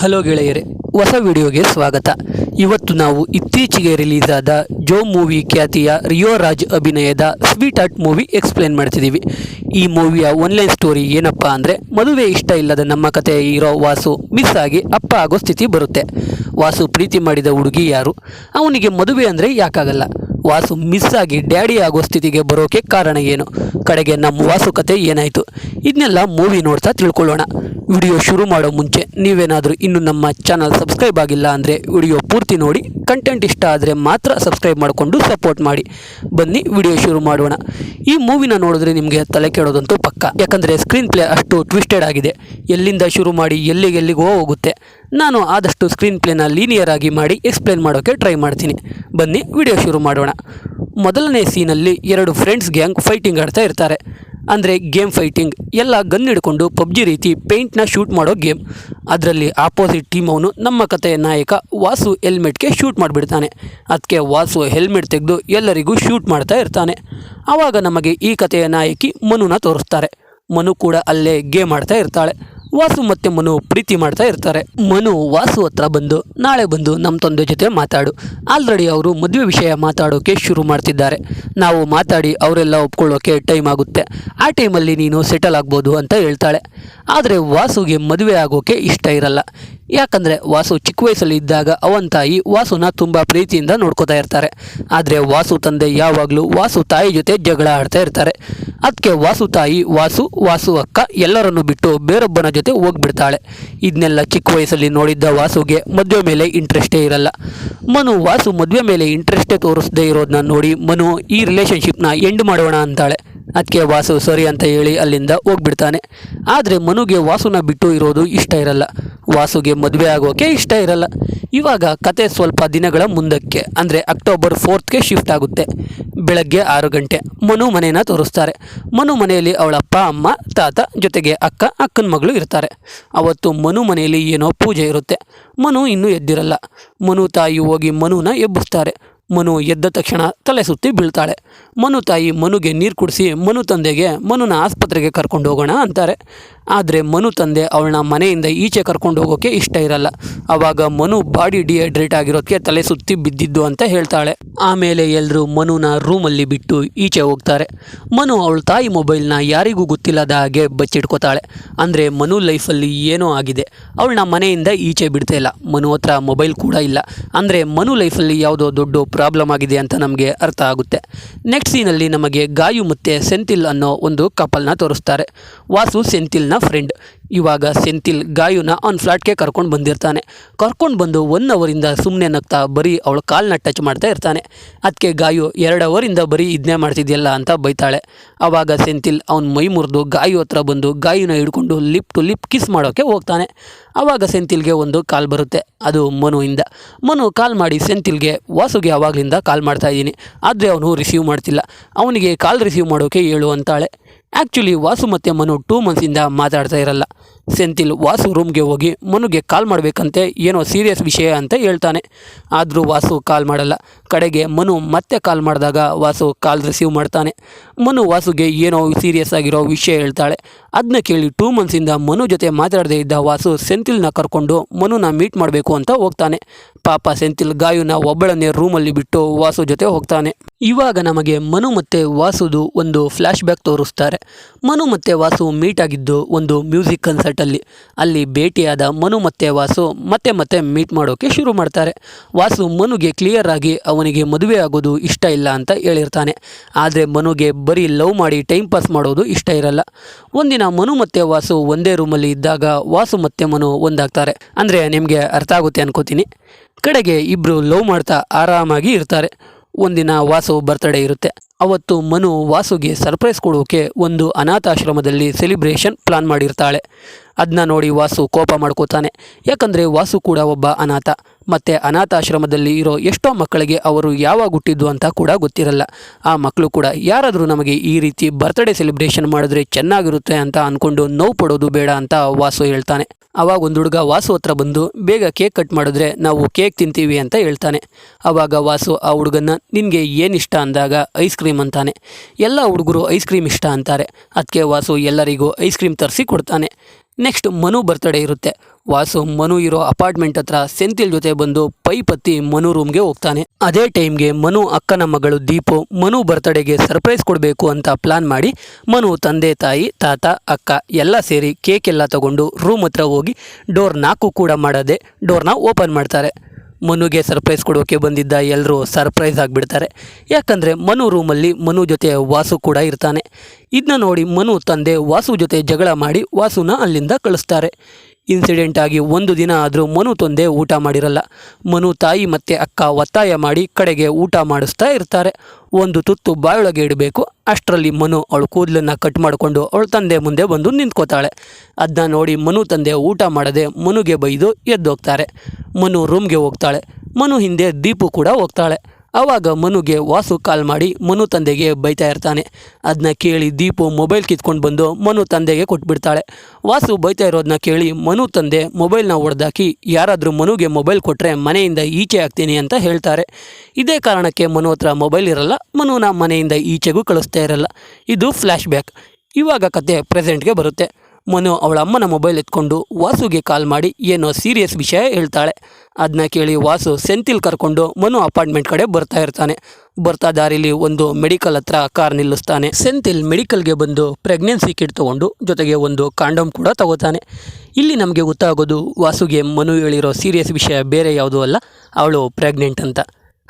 Hello ಗೆಳೆಯರೆ, ಹೊಸ ವಿಡಿಯೋಗೆ ಸ್ವಾಗತ. ಇವತ್ತು ನಾವು ಇತ್ತೀಚೆಗೆ ರಿಲೀಸ್ ಆದ ಜೋ ಮೂವಿ ಖ್ಯಾತಿಯ ರಿಯೋ ರಾಜ್ ಅಭಿನಯದ ಸ್ವೀಟ್ ಆರ್ಟ್ ಮೂವಿ ಎಕ್ಸ್ಪ್ಲೇನ್ ಮಾಡ್ತಿದ್ದೀವಿ. ಈ ಮೂವಿಯ ಒನ್ಲೈನ್ ಸ್ಟೋರಿ ಏನಪ್ಪ ಅಂದರೆ, ಮದುವೆ ಇಷ್ಟ ಇಲ್ಲದ ನಮ್ಮ ಕತೆ ಇರೋ ವಾಸು ಮಿಸ್ ಆಗಿ ಅಪ್ಪ ಆಗೋ ಸ್ಥಿತಿ ಬರುತ್ತೆ. ವಾಸು ಪ್ರೀತಿ ಮಾಡಿದ ಹುಡುಗಿ ಯಾರು? ಅವನಿಗೆ ಮದುವೆ ಅಂದರೆ ಯಾಕಾಗಲ್ಲ? ವಾಸು ಮಿಸ್ ಆಗಿ ಡ್ಯಾಡಿ ಆಗೋ ಸ್ಥಿತಿಗೆ ಬರೋಕೆ ಕಾರಣ ಏನು? ಕಡೆಗೆ ನಮ್ಮ ವಾಸು ಕತೆ ಏನಾಯಿತು? ಇದನ್ನೆಲ್ಲ ಮೂವಿ ನೋಡ್ತಾ ತಿಳ್ಕೊಳ್ಳೋಣ. ವಿಡಿಯೋ ಶುರು ಮಾಡೋ ಮುಂಚೆ ನೀವೇನಾದರೂ ಇನ್ನು ನಮ್ಮ ಚಾನಲ್ ಸಬ್ಸ್ಕ್ರೈಬ್ ಆಗಿಲ್ಲ ಅಂದರೆ ವಿಡಿಯೋ ಪೂರ್ತಿ ನೋಡಿ, ಕಂಟೆಂಟ್ ಇಷ್ಟ ಆದರೆ ಮಾತ್ರ ಸಬ್ಸ್ಕ್ರೈಬ್ ಮಾಡಿಕೊಂಡು ಸಪೋರ್ಟ್ ಮಾಡಿ. ಬನ್ನಿ ವಿಡಿಯೋ ಶುರು ಮಾಡೋಣ. ಈ ಮೂವಿನ ನೋಡಿದ್ರೆ ನಿಮಗೆ ತಲೆ ಕೆಡೋದಂತೂ ಪಕ್ಕ. ಯಾಕಂದರೆ ಸ್ಕ್ರೀನ್ ಪ್ಲೇ ಅಷ್ಟು ಟ್ವಿಸ್ಟೆಡ್ ಆಗಿದೆ. ಎಲ್ಲಿಂದ ಶುರು ಮಾಡಿ ಎಲ್ಲಿಗೆಲ್ಲಿಗೋ ಹೋಗುತ್ತೆ. ನಾನು ಆದಷ್ಟು ಸ್ಕ್ರೀನ್ ಪ್ಲೇನ ಲೀನಿಯರ್ ಆಗಿ ಮಾಡಿ ಎಕ್ಸ್ಪ್ಲೇನ್ ಮಾಡೋಕ್ಕೆ ಟ್ರೈ ಮಾಡ್ತೀನಿ. ಬನ್ನಿ ವಿಡಿಯೋ ಶುರು ಮಾಡೋಣ. ಮೊದಲನೇ ಸೀನಲ್ಲಿ ಎರಡು ಫ್ರೆಂಡ್ಸ್ ಗ್ಯಾಂಗ್ ಫೈಟಿಂಗ್ ಆಡ್ತಾ ಇರ್ತಾರೆ. ಅಂದರೆ ಗೇಮ್ ಫೈಟಿಂಗ್ ಎಲ್ಲ ಗನ್ ಹಿಡ್ಕೊಂಡು ಪಬ್ಜಿ ರೀತಿ ಪೇಂಟ್ನ ಶೂಟ್ ಮಾಡೋ ಗೇಮ್ ಅದರಲ್ಲಿ ಆಪೋಸಿಟ್ ಟೀಮ್ ಅವನು ನಮ್ಮ ಕಥೆಯ ನಾಯಕ ವಾಸು ಹೆಲ್ಮೆಟ್ಗೆ ಶೂಟ್ ಮಾಡಿಬಿಡ್ತಾನೆ. ಅದಕ್ಕೆ ವಾಸು ಹೆಲ್ಮೆಟ್ ತೆಗೆದು ಎಲ್ಲರಿಗೂ ಶೂಟ್ ಮಾಡ್ತಾ ಇರ್ತಾನೆ. ಆವಾಗ ನಮಗೆ ಈ ಕಥೆಯ ನಾಯಕಿ ಮನುನ ತೋರಿಸ್ತಾರೆ. ಮನು ಕೂಡ ಅಲ್ಲೇ ಗೇಮ್ ಆಡ್ತಾ ಇರ್ತಾಳೆ. ವಾಸು ಮತ್ತೆ ಮನು ಪ್ರೀತಿ ಮಾಡ್ತಾ ಇರ್ತಾರೆ. ಮನು ವಾಸು ಹತ್ರ ಬಂದು, ನಾಳೆ ಬಂದು ನಮ್ಮ ತಂದೆ ಜೊತೆ ಮಾತಾಡು. ಆಲ್ರೆಡಿ ಅವರು ಮದುವೆ ವಿಷಯ ಮಾತಾಡೋಕೆ ಶುರು ಮಾಡ್ತಿದ್ದಾರೆ. ನಾವು ಮಾತಾಡಿ ಅವರೆಲ್ಲ ಒಪ್ಕೊಳ್ಳೋಕೆ ಟೈಮ್ ಆಗುತ್ತೆ. ಆ ಟೈಮಲ್ಲಿ ನೀನು ಸೆಟಲ್ ಆಗ್ಬೋದು ಅಂತ ಹೇಳ್ತಾಳೆ. ಆದರೆ ವಾಸುಗೆ ಮದುವೆ ಆಗೋಕೆ ಇಷ್ಟ ಇರಲ್ಲ. ಯಾಕಂದರೆ ವಾಸು ಚಿಕ್ಕ ವಯಸ್ಸಲ್ಲಿ ಇದ್ದಾಗ ಅವನ ತಾಯಿ ವಾಸುನ ತುಂಬ ಪ್ರೀತಿಯಿಂದ ನೋಡ್ಕೋತಾ ಇರ್ತಾರೆ. ಆದರೆ ವಾಸು ತಂದೆ ಯಾವಾಗಲೂ ವಾಸು ತಾಯಿ ಜೊತೆ ಜಗಳ ಆಡ್ತಾ ಇರ್ತಾರೆ. ಅದಕ್ಕೆ ವಾಸು ತಾಯಿ, ವಾಸು ವಾಸು ಅಕ್ಕ ಎಲ್ಲರನ್ನು ಬಿಟ್ಟು ಬೇರೊಬ್ಬನ ಜೊತೆ ಹೋಗ್ಬಿಡ್ತಾಳೆ. ಇದನ್ನೆಲ್ಲ ಚಿಕ್ಕ ವಯಸ್ಸಲ್ಲಿ ನೋಡಿದ್ದ ವಾಸುಗೆ ಮದುವೆ ಮೇಲೆ ಇಂಟ್ರೆಸ್ಟೇ ಇರಲ್ಲ. ಮನು, ವಾಸು ಮದುವೆ ಮೇಲೆ ಇಂಟ್ರೆಸ್ಟೇ ತೋರಿಸದೇ ಇರೋದನ್ನ ನೋಡಿ ಮನು ಈ ರಿಲೇಷನ್ಶಿಪ್ನ ಎಂಡ್ ಮಾಡೋಣ ಅಂತಾಳೆ. ಅದಕ್ಕೆ ವಾಸು ಸರಿ ಅಂತ ಹೇಳಿ ಅಲ್ಲಿಂದ ಹೋಗ್ಬಿಡ್ತಾನೆ. ಆದರೆ ಮನುಗೆ ವಾಸುನ ಬಿಟ್ಟು ಇರೋದು ಇಷ್ಟ ಇರಲ್ಲ. ವಾಸುಗೆ ಮದುವೆ ಆಗೋಕೆ ಇಷ್ಟ ಇರಲ್ಲ. ಇವಾಗ ಕತೆ ಸ್ವಲ್ಪ ದಿನಗಳ ಮುಂದಕ್ಕೆ, ಅಂದರೆ ಅಕ್ಟೋಬರ್ ಫೋರ್ತ್ಗೆ ಶಿಫ್ಟ್ ಆಗುತ್ತೆ. ಬೆಳಗ್ಗೆ ಆರು ಗಂಟೆ ಮನು ಮನೆಯನ್ನು ತೋರಿಸ್ತಾರೆ. ಮನು ಮನೆಯಲ್ಲಿ ಅವಳಪ್ಪ ಅಮ್ಮ, ತಾತ ಜೊತೆಗೆ ಅಕ್ಕ, ಅಕ್ಕನ ಮಗಳು ಇರ್ತಾರೆ. ಅವತ್ತು ಮನು ಮನೆಯಲ್ಲಿ ಏನೋ ಪೂಜೆ ಇರುತ್ತೆ. ಮನು ಇನ್ನೂ ಎದ್ದಿರಲ್ಲ. ಮನು ತಾಯಿ ಹೋಗಿ ಮನುನ ಎಬ್ಬಿಸ್ತಾರೆ. ಮನು ಎದ್ದ ತಕ್ಷಣ ತಲೆ ಸುತ್ತಿ ಬೀಳ್ತಾಳೆ. ಮನು ತಾಯಿ ಮನುಗೆ ನೀರು ಕುಡಿಸಿ ಮನು ತಂದೆಗೆ ಮನುನ ಆಸ್ಪತ್ರೆಗೆ ಕರ್ಕೊಂಡು ಹೋಗೋಣ ಅಂತಾರೆ. ಆದರೆ ಮನು ತಂದೆ ಅವಳನ್ನ ಮನೆಯಿಂದ ಈಚೆ ಕರ್ಕೊಂಡು ಹೋಗೋಕ್ಕೆ ಇಷ್ಟ ಇರಲ್ಲ. ಆವಾಗ ಮನು ಬಾಡಿ ಡಿಹೈಡ್ರೇಟ್ ಆಗಿರೋದಕ್ಕೆ ತಲೆ ಸುತ್ತಿ ಬಿದ್ದಿದ್ದು ಅಂತ ಹೇಳ್ತಾಳೆ. ಆಮೇಲೆ ಎಲ್ಲರೂ ಮನುನ ರೂಮಲ್ಲಿ ಬಿಟ್ಟು ಈಚೆ ಹೋಗ್ತಾರೆ. ಮನು ಅವಳ ತಾಯಿ ಮೊಬೈಲ್ನ ಯಾರಿಗೂ ಗೊತ್ತಿಲ್ಲದ ಹಾಗೆ ಬಚ್ಚಿಟ್ಕೋತಾಳೆ. ಅಂದರೆ ಮನು ಲೈಫಲ್ಲಿ ಏನೋ ಆಗಿದೆ. ಅವಳನ್ನ ಮನೆಯಿಂದ ಈಚೆ ಬಿಡ್ತಾ ಇಲ್ಲ. ಮನು ಹತ್ರ ಮೊಬೈಲ್ ಕೂಡ ಇಲ್ಲ. ಅಂದರೆ ಮನು ಲೈಫಲ್ಲಿ ಯಾವುದೋ ದೊಡ್ಡ ಪ್ರಾಬ್ಲಮ್ ಆಗಿದೆ ಅಂತ ನಮಗೆ ಅರ್ಥ ಆಗುತ್ತೆ. ನೆಕ್ಸ್ಟ್ ಸೀನಲ್ಲಿ ನಮಗೆ ಗಾಯು ಮತ್ತು ಸೆಂತಿಲ್ ಅನ್ನೋ ಒಂದು ಕಪಲ್ನ ತೋರಿಸ್ತಾರೆ. ವಾಸು ಸೆಂತಿಲ್ನ ಫ್ರೆಂಡ್ ಇವಾಗ ಸೆಂತಿಲ್ ಗಾಯುನ ಅವ್ನ ಫ್ಲಾಟ್ಗೆ ಕರ್ಕೊಂಡು ಬಂದಿರ್ತಾನೆ. ಕರ್ಕೊಂಡು ಬಂದು ಒನ್ ಅವರಿಂದ ಸುಮ್ಮನೆ ನಗ್ತಾ ಬರೀ ಅವಳ ಕಾಲನ್ನ ಟಚ್ ಮಾಡ್ತಾ ಇರ್ತಾನೆ. ಅದಕ್ಕೆ ಗಾಯು ಎರಡು ಅವರಿಂದ ಬರೀ ಇದನ್ನೇ ಮಾಡ್ತಿದ್ಯಲ್ಲ ಅಂತ ಬೈತಾಳೆ. ಆವಾಗ ಸೆಂತಿಲ್ ಅವ್ನ ಮೈ ಮುರಿದು ಗಾಯು ಹತ್ರ ಬಂದು ಗಾಯುನ ಹಿಡ್ಕೊಂಡು ಲಿಪ್ ಟು ಲಿಪ್ ಕಿಸ್ ಮಾಡೋಕ್ಕೆ ಹೋಗ್ತಾನೆ. ಆವಾಗ ಸೆಂಥಿಲ್ಗೆ ಒಂದು ಕಾಲ್ ಬರುತ್ತೆ. ಅದು ಮನುವಿಂದ. ಮನು ಕಾಲ್ ಮಾಡಿ ಸೆಂಥಿಲ್ಗೆ, ವಾಸುಗೆ ಆವಾಗಲಿಂದ ಕಾಲ್ ಮಾಡ್ತಾ ಇದ್ದೀನಿ. ಆದರೆ ಅವನು ರಿಸೀವ್ ಮಾಡ್ತಿಲ್ಲ. ಅವನಿಗೆ ಕಾಲ್ ರಿಸೀವ್ ಮಾಡೋಕ್ಕೆ ಹೇಳು ಅಂತಾಳೆ. ಆ್ಯಕ್ಚುಲಿ ವಾಸು ಮತ್ತು ಮನು ಟೂ ಮಂತ್ಸಿಂದ ಮಾತಾಡ್ತಾ ಇರಲ್ಲ. ಸೆಂತಿಲ್ ವಾಸು ರೂಮ್ಗೆ ಹೋಗಿ ಮನುಗೆ ಕಾಲ್ ಮಾಡಬೇಕಂತೆ ಏನೋ ಸೀರಿಯಸ್ ವಿಷಯ ಅಂತ ಹೇಳ್ತಾನೆ. ಆದರೂ ವಾಸು ಕಾಲ್ ಮಾಡಲ್ಲ. ಕಡೆಗೆ ಮನು ಮತ್ತೆ ಕಾಲ್ ಮಾಡಿದಾಗ ವಾಸು ಕಾಲ್ ರಿಸೀವ್ ಮಾಡ್ತಾನೆ. ಮನು ವಾಸುಗೆ ಏನೋ ಸೀರಿಯಸ್ ಆಗಿರೋ ವಿಷಯ ಹೇಳ್ತಾಳೆ. ಅದನ್ನ ಕೇಳಿ ಟೂ ಮಂತ್ಸಿಂದ ಮನು ಜೊತೆ ಮಾತಾಡದೇ ಇದ್ದ ವಾಸು ಸೆಂತಿಲ್ನ ಕರ್ಕೊಂಡು ಮನುನ ಮೀಟ್ ಮಾಡಬೇಕು ಅಂತ ಹೋಗ್ತಾನೆ. ಪಾಪ ಸೆಂತಿಲ್ ಗಾಯುನ ಒಬ್ಬಳನ್ನೇ ರೂಮಲ್ಲಿ ಬಿಟ್ಟು ವಾಸು ಜೊತೆ ಹೋಗ್ತಾನೆ. ಇವಾಗ ನಮಗೆ ಮನು ಮತ್ತು ವಾಸುದು ಒಂದು ಫ್ಲ್ಯಾಶ್ ಬ್ಯಾಕ್ ತೋರಿಸ್ತಾರೆ. ಮನು ಮತ್ತು ವಾಸು ಮೀಟ್ ಆಗಿದ್ದು ಒಂದು ಮ್ಯೂಸಿಕ್ ಕನ್ಸರ್ಟಲ್ಲಿ ಅಲ್ಲಿ. ಭೇಟಿಯಾದ ಮನು ಮತ್ತು ವಾಸು ಮತ್ತೆ ಮತ್ತೆ ಮೀಟ್ ಮಾಡೋಕ್ಕೆ ಶುರು ಮಾಡ್ತಾರೆ. ವಾಸು ಮನುಗೆ ಕ್ಲಿಯರ್ ಆಗಿ ಅವನಿಗೆ ಮದುವೆ ಆಗೋದು ಇಷ್ಟ ಇಲ್ಲ ಅಂತ ಹೇಳಿರ್ತಾನೆ. ಆದರೆ ಮನುಗೆ ಬರೀ ಲವ್ ಮಾಡಿ ಟೈಮ್ ಪಾಸ್ ಮಾಡೋದು ಇಷ್ಟ ಇರಲ್ಲ. ಒಂದಿನ ಮನು ಮತ್ತು ವಾಸು ಒಂದೇ ರೂಮಲ್ಲಿ ಇದ್ದಾಗ ವಾಸು ಮತ್ತೆ ಮನು ಒಂದಾಗ್ತಾರೆ. ಅಂದರೆ ನಿಮಗೆ ಅರ್ಥ ಆಗುತ್ತೆ ಅನ್ಕೋತೀನಿ. ಕಡೆಗೆ ಇಬ್ಬರು ಲವ್ ಮಾಡ್ತಾ ಆರಾಮಾಗಿ ಇರ್ತಾರೆ. ಒಂದಿನ ವಾಸು ಬರ್ತಡೇ ಇರುತ್ತೆ. ಅವತ್ತು ಮನು ವಾಸುಗೆ ಸರ್ಪ್ರೈಸ್ ಕೊಡೋಕೆ ಒಂದು ಅನಾಥಾಶ್ರಮದಲ್ಲಿ ಸೆಲಿಬ್ರೇಷನ್ ಪ್ಲಾನ್ ಮಾಡಿರ್ತಾಳೆ. ಅದನ್ನ ನೋಡಿ ವಾಸು ಕೋಪ ಮಾಡ್ಕೋತಾನೆ. ಯಾಕಂದರೆ ವಾಸು ಕೂಡ ಒಬ್ಬ ಅನಾಥ. ಮತ್ತು ಅನಾಥಾಶ್ರಮದಲ್ಲಿ ಇರೋ ಎಷ್ಟೋ ಮಕ್ಕಳಿಗೆ ಅವರು ಯಾವಾಗ ಹುಟ್ಟಿದ್ದು ಅಂತ ಕೂಡ ಗೊತ್ತಿರಲ್ಲ. ಆ ಮಕ್ಕಳು ಕೂಡ ಯಾರಾದರೂ ನಮಗೆ ಈ ರೀತಿ ಬರ್ತ್ಡೇ ಸೆಲೆಬ್ರೇಷನ್ ಮಾಡಿದ್ರೆ ಚೆನ್ನಾಗಿರುತ್ತೆ ಅಂತ ಅಂದ್ಕೊಂಡು ನೋವು ಪಡೋದು ಬೇಡ ಅಂತ ವಾಸು ಹೇಳ್ತಾನೆ. ಅವಾಗ ಒಂದು ಹುಡುಗ ವಾಸು ಹತ್ರ ಬಂದು, ಬೇಗ ಕೇಕ್ ಕಟ್ ಮಾಡಿದ್ರೆ ನಾವು ಕೇಕ್ ತಿಂತೀವಿ ಅಂತ ಹೇಳ್ತಾನೆ. ಆವಾಗ ವಾಸು ಆ ಹುಡುಗನ ನಿನಗೆ ಇಷ್ಟ? ಅಂದಾಗ, ಐಸ್ ಕ್ರೀಮ್ ಅಂತಾನೆ. ಎಲ್ಲ ಹುಡುಗರು ಐಸ್ ಕ್ರೀಮ್ ಇಷ್ಟ ಅಂತಾರೆ. ಅದಕ್ಕೆ ವಾಸು ಎಲ್ಲರಿಗೂ ಐಸ್ ಕ್ರೀಮ್ ತರಿಸಿ ಕೊಡ್ತಾನೆ. ನೆಕ್ಸ್ಟ್ ಮನು ಬರ್ತಡೇ ಇರುತ್ತೆ. ವಾಸು, ಮನು ಇರೋ ಅಪಾರ್ಟ್ಮೆಂಟ್ ಹತ್ರ ಸೆಂಥಿಲ್ ಜೊತೆ ಬಂದು ಪೈಪ್ ಹತ್ತಿ ಮನು ರೂಮ್ಗೆ ಹೋಗ್ತಾನೆ. ಅದೇ ಟೈಮ್ಗೆ ಮನು ಅಕ್ಕನ ಮಗಳು ದೀಪು ಮನು ಬರ್ತಡೇಗೆ ಸರ್ಪ್ರೈಸ್ ಕೊಡಬೇಕು ಅಂತ ಪ್ಲಾನ್ ಮಾಡಿ ಮನು ತಂದೆ, ತಾಯಿ, ತಾತ, ಅಕ್ಕ ಎಲ್ಲ ಸೇರಿ ಕೇಕ್ ಎಲ್ಲ ತಗೊಂಡು ರೂಮ್ ಹತ್ರ ಹೋಗಿ ಡೋರ್ ನಾಕು ಕೂಡ ಮಾಡದೆ ಡೋರ್ನ ಓಪನ್ ಮಾಡ್ತಾರೆ. ಮನುಗೆ ಸರ್ಪ್ರೈಸ್ ಕೊಡೋಕೆ ಬಂದಿದ್ದ ಎಲ್ಲರೂ ಸರ್ಪ್ರೈಸ್ ಆಗಿಬಿಡ್ತಾರೆ. ಯಾಕಂದರೆ ಮನು ರೂಮಲ್ಲಿ ಮನು ಜೊತೆ ವಾಸು ಕೂಡ ಇರ್ತಾನೆ. ಇದನ್ನ ನೋಡಿ ಮನು ತಂದೆ ವಾಸು ಜೊತೆ ಜಗಳ ಮಾಡಿ ವಾಸುನ ಅಲ್ಲಿಂದ ಕಳಿಸ್ತಾರೆ. ಇನ್ಸಿಡೆಂಟ್ ಆಗಿ ಒಂದು ದಿನ ಆದರೂ ಮನು ತಂದೆ ಊಟ ಮಾಡಿರಲ್ಲ. ಮನು ತಾಯಿ ಮತ್ತು ಅಕ್ಕ ಒತ್ತಾಯ ಮಾಡಿ ಕಡೆಗೆ ಊಟ ಮಾಡಿಸ್ತಾ ಇರ್ತಾರೆ. ಒಂದು ತುತ್ತು ಬಾಯೊಳಗೆ ಇಡಬೇಕು. ಅಷ್ಟರಲ್ಲಿ ಮನು ಅವಳು ಕೂದಲನ್ನು ಕಟ್ ಮಾಡಿಕೊಂಡು ಅವಳ ತಂದೆ ಮುಂದೆ ಬಂದು ನಿಂತ್ಕೋತಾಳೆ. ಅದನ್ನ ನೋಡಿ ಮನು ತಂದೆ ಊಟ ಮಾಡದೆ ಮನುಗೆ ಬೈದು ಎದ್ದೋಗ್ತಾರೆ. ಮನು ರೂಮ್ಗೆ ಹೋಗ್ತಾಳೆ. ಮನು ಹಿಂದೆ ದೀಪು ಕೂಡ ಹೋಗ್ತಾಳೆ. ಆವಾಗ ಮನುಗೆ ವಾಸು ಕಾಲ್ ಮಾಡಿ ಮನು ತಂದೆಗೆ ಬೈತಾ ಇರ್ತಾನೆ. ಅದನ್ನ ಕೇಳಿ ದೀಪು ಮೊಬೈಲ್ ಕಿತ್ಕೊಂಡು ಬಂದು ಮನು ತಂದೆಗೆ ಕೊಟ್ಬಿಡ್ತಾಳೆ. ವಾಸು ಬೈತಾ ಇರೋದನ್ನ ಕೇಳಿ ಮನು ತಂದೆ ಮೊಬೈಲ್ನ ಹೊಡೆದಾಕಿ ಯಾರಾದರೂ ಮನುಗೆ ಮೊಬೈಲ್ ಕೊಟ್ಟರೆ ಮನೆಯಿಂದ ಈಚೆ ಆಗ್ತೀನಿ ಅಂತ ಹೇಳ್ತಾರೆ. ಇದೇ ಕಾರಣಕ್ಕೆ ಮನು ಹತ್ರ ಮೊಬೈಲ್ ಇರಲ್ಲ, ಮನುನ ಮನೆಯಿಂದ ಈಚೆಗೂ ಕಳಿಸ್ತಾ ಇರಲ್ಲ. ಇದು ಫ್ಲ್ಯಾಶ್ ಬ್ಯಾಕ್ ಇವಾಗ ಕತೆ ಪ್ರೆಸೆಂಟ್ಗೆ ಬರುತ್ತೆ. ಮನು ಅವಳ ಅಮ್ಮನ ಮೊಬೈಲ್ ಎತ್ಕೊಂಡು ವಾಸುಗೆ ಕಾಲ್ ಮಾಡಿ ಏನೋ ಸೀರಿಯಸ್ ವಿಷಯ ಹೇಳ್ತಾಳೆ. ಅದನ್ನ ಕೇಳಿ ವಾಸು ಸೆಂತಿಲ್ ಕರ್ಕೊಂಡು ಮನು ಅಪಾರ್ಟ್ಮೆಂಟ್ ಕಡೆ ಬರ್ತಾ ಇರ್ತಾನೆ. ಬರ್ತಾ ದಾರಿಲಿ ಒಂದು ಮೆಡಿಕಲ್ ಹತ್ರ ಕಾರ್ ನಿಲ್ಲಿಸ್ತಾನೆ. ಸೆಂತಿಲ್ ಮೆಡಿಕಲ್ಗೆ ಬಂದು ಪ್ರೆಗ್ನೆನ್ಸಿ ಕಿಟ್ ತಗೊಂಡು ಜೊತೆಗೆ ಒಂದು ಕಾಂಡೋಮ್ ಕೂಡ ತಗೋತಾನೆ. ಇಲ್ಲಿ ನಮಗೆ ಗೊತ್ತಾಗೋದು ವಾಸುಗೆ ಮನು ಹೇಳಿರೋ ಸೀರಿಯಸ್ ವಿಷಯ ಬೇರೆ ಯಾವುದೂ ಅಲ್ಲ. ಅವಳು ಪ್ರೆಗ್ನೆಂಟ್ ಅಂತ.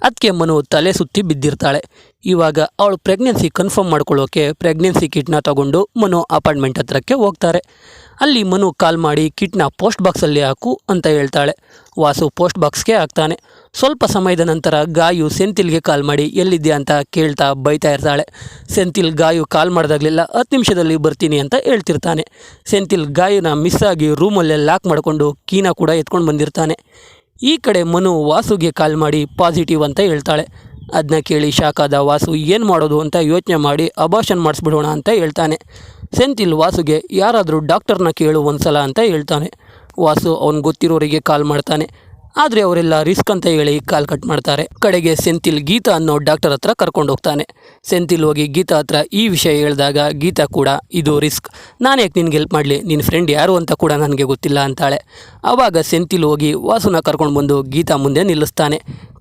ಅದಕ್ಕೆ ಮನು ತಲೆ ಸುತ್ತಿ ಬಿದ್ದಿರ್ತಾಳೆ. ಇವಾಗ ಅವಳು ಪ್ರೆಗ್ನೆನ್ಸಿ ಕನ್ಫರ್ಮ್ ಮಾಡ್ಕೊಳ್ಳೋಕೆ ಪ್ರೆಗ್ನೆನ್ಸಿ ಕಿಟ್ನ ತಗೊಂಡು ಮನು ಅಪಾರ್ಟ್ಮೆಂಟ್ ಹತ್ರಕ್ಕೆ ಹೋಗ್ತಾರೆ. ಅಲ್ಲಿ ಮನು ಕಾಲ್ ಮಾಡಿ ಕಿಟ್ನ ಪೋಸ್ಟ್ ಬಾಕ್ಸಲ್ಲಿ ಹಾಕು ಅಂತ ಹೇಳ್ತಾಳೆ. ವಾಸು ಪೋಸ್ಟ್ ಬಾಕ್ಸ್ಗೆ ಹಾಕ್ತಾನೆ. ಸ್ವಲ್ಪ ಸಮಯದ ನಂತರ ಗಾಯು ಸೆಂತಿಲ್ಗೆ ಕಾಲ್ ಮಾಡಿ ಎಲ್ಲಿದ್ಯಾ ಅಂತ ಕೇಳ್ತಾ ಬೈತಾ ಇರ್ತಾಳೆ. ಸೆಂತಿಲ್ ಗಾಯು ಕಾಲ್ ಮಾಡಿದಾಗಲೆಲ್ಲ, ಹತ್ತು ನಿಮಿಷದಲ್ಲಿ ಬರ್ತೀನಿ ಅಂತ ಹೇಳ್ತಿರ್ತಾನೆ. ಸೆಂತಿಲ್ ಗಾಯುನ ಮಿಸ್ ಆಗಿ ರೂಮಲ್ಲೇ ಲಾಕ್ ಮಾಡಿಕೊಂಡು ಕೀನ ಕೂಡ ಎತ್ಕೊಂಡು ಬಂದಿರ್ತಾನೆ. ಈ ಕಡೆ ಮನು ವಾಸುಗೆ ಕಾಲ್ ಮಾಡಿ ಪಾಸಿಟಿವ್ ಅಂತ ಹೇಳ್ತಾಳೆ. ಅದನ್ನ ಕೇಳಿ ಶಾಖಾದ ವಾಸು ಏನು ಮಾಡೋದು ಅಂತ ಯೋಚನೆ ಮಾಡಿ ಅಬಾಷನ್ ಮಾಡಿಸ್ಬಿಡೋಣ ಅಂತ ಹೇಳ್ತಾನೆ. ಸೆಂತಿಲ್ ವಾಸುಗೆ ಯಾರಾದರೂ ಡಾಕ್ಟರ್ನ ಕೇಳು ಒಂದ್ಸಲ ಅಂತ ಹೇಳ್ತಾನೆ. ವಾಸು ಅವ್ನು ಗೊತ್ತಿರೋರಿಗೆ ಕಾಲ್ ಮಾಡ್ತಾನೆ. ಆದರೆ ಅವರೆಲ್ಲ ರಿಸ್ಕ್ ಅಂತ ಹೇಳಿ ಕಾಲ್ ಕಟ್ ಮಾಡ್ತಾರೆ. ಕಡೆಗೆ ಸೆಂತಿಲ್ ಗೀತಾ ಅನ್ನೋ ಡಾಕ್ಟರ್ ಹತ್ರ ಕರ್ಕೊಂಡು ಹೋಗ್ತಾನೆ. ಸೆಂತಿಲ್ ಹೋಗಿ ಗೀತಾ ಹತ್ರ ಈ ವಿಷಯ ಹೇಳಿದಾಗ ಗೀತಾ ಕೂಡ, ಇದು ರಿಸ್ಕ್. ನಾನು ಯಾಕೆ ನಿನ್ಗೆ ಹೆಲ್ಪ್ ಮಾಡಲಿ? ನಿನ್ನ ಫ್ರೆಂಡ್ ಯಾರು ಅಂತ ಕೂಡ ನನಗೆ ಗೊತ್ತಿಲ್ಲ ಅಂತಾಳೆ. ಆವಾಗ ಸೆಂತಿಲ್ ಹೋಗಿ ವಾಸುನ ಕರ್ಕೊಂಡು ಬಂದು ಗೀತಾ ಮುಂದೆ ನಿಲ್ಲಿಸ್ತಾನೆ.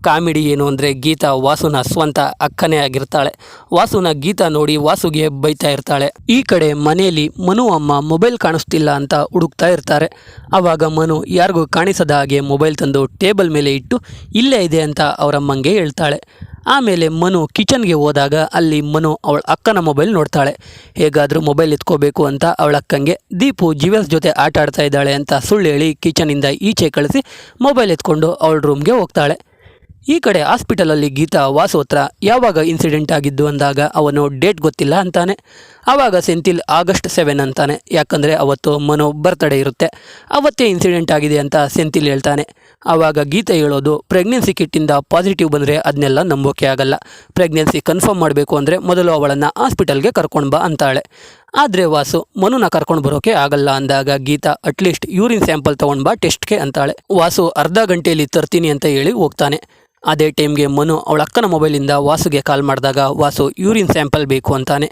ಕಾಮಿಡಿ ಏನು ಅಂದರೆ ಗೀತಾ ವಾಸುನ ಸ್ವಂತ ಅಕ್ಕನೇ ಆಗಿರ್ತಾಳೆ. ವಾಸುನ ಗೀತಾ ನೋಡಿ ವಾಸುಗೆ ಬೈತಾ ಇರ್ತಾಳೆ. ಈ ಕಡೆ ಮನೆಯಲ್ಲಿ ಮನು ಅಮ್ಮ ಮೊಬೈಲ್ ಕಾಣಿಸ್ತಿಲ್ಲ ಅಂತ ಹುಡುಕ್ತಾ ಇರ್ತಾರೆ. ಆವಾಗ ಮನು, ಯಾರಿಗೂ ಕಾಣಿಸದ ಹಾಗೆ ಮೊಬೈಲ್ ತಂದು ಟೇಬಲ್ ಮೇಲೆ ಇಟ್ಟು ಇಲ್ಲೇ ಇದೆ ಅಂತ ಅವರಮ್ಮಂಗೆ ಹೇಳ್ತಾಳೆ. ಆಮೇಲೆ ಮನು ಕಿಚನ್ಗೆ ಹೋದಾಗ ಅಲ್ಲಿ ಮನು ಅವಳ ಅಕ್ಕನ ಮೊಬೈಲ್ ನೋಡ್ತಾಳೆ. ಹೇಗಾದರೂ ಮೊಬೈಲ್ ಎತ್ಕೋಬೇಕು ಅಂತ ಅವಳ ಅಕ್ಕಂಗೆ, ದೀಪು ಜಿವೆಲ್ಸ್ ಜೊತೆ ಆಟ ಆಡ್ತಾ ಇದ್ದಾಳೆ ಅಂತ ಸುಳ್ಳು ಹೇಳಿ ಕಿಚನಿಂದ ಈಚೆ ಕಳಿಸಿ ಮೊಬೈಲ್ ಎತ್ಕೊಂಡು ಅವಳ ರೂಮ್ಗೆ ಹೋಗ್ತಾಳೆ. ಈ ಕಡೆ ಹಾಸ್ಪಿಟಲಲ್ಲಿ ಗೀತಾ ವಾಸೋತ್ರ ಯಾವಾಗ ಇನ್ಸಿಡೆಂಟ್ ಆಗಿದ್ದು ಅಂದಾಗ ಅವನು ಡೇಟ್ ಗೊತ್ತಿಲ್ಲ ಅಂತಾನೆ. ಆವಾಗ ಸೆಂತಿಲ್ ಆಗಸ್ಟ್ ಸೆವೆನ್ ಅಂತಾನೆ. ಯಾಕಂದರೆ ಅವತ್ತು ಮನು ಬರ್ತಡೇ ಇರುತ್ತೆ. ಅವತ್ತೇ ಇನ್ಸಿಡೆಂಟ್ ಆಗಿದೆ ಅಂತ ಸೆಂತಿಲ್ ಹೇಳ್ತಾನೆ. ಆವಾಗ ಗೀತೆ ಹೇಳೋದು ಪ್ರೆಗ್ನೆನ್ಸಿ ಕಿಟ್ಟಿಂದ ಪಾಸಿಟಿವ್ ಬಂದರೆ ಅದನ್ನೆಲ್ಲ ನಂಬೋಕೆ ಆಗಲ್ಲ. ಪ್ರೆಗ್ನೆನ್ಸಿ ಕನ್ಫರ್ಮ್ ಮಾಡಬೇಕು ಅಂದರೆ ಮೊದಲು ಅವಳನ್ನು ಹಾಸ್ಪಿಟಲ್ಗೆ ಕರ್ಕೊಂಡು ಬಾ ಅಂತಾಳೆ. ಆದರೆ ವಾಸು, ಮನುನ ಕರ್ಕೊಂಡು ಬರೋಕೆ ಆಗಲ್ಲ ಅಂದಾಗ ಗೀತಾ ಅಟ್ಲೀಸ್ಟ್ ಯೂರಿನ್ ಸ್ಯಾಂಪಲ್ ತೊಗೊಂಡು ಬಾ ಟೆಸ್ಟ್ಗೆ ಅಂತಾಳೆ. ವಾಸು ಅರ್ಧ ಗಂಟೆಯಲ್ಲಿ ತರ್ತೀನಿ ಅಂತ ಹೇಳಿ ಹೋಗ್ತಾನೆ. ಅದೇ ಟೈಮ್ಗೆ ಮನು ಅವಳ ಅಕ್ಕನ ಮೊಬೈಲಿಂದ ವಾಸುಗೆ ಕಾಲ್ ಮಾಡಿದಾಗ, ವಾಸು, ಯೂರಿನ್ ಸ್ಯಾಂಪಲ್ ಬೇಕು ಅಂತಾನೆ.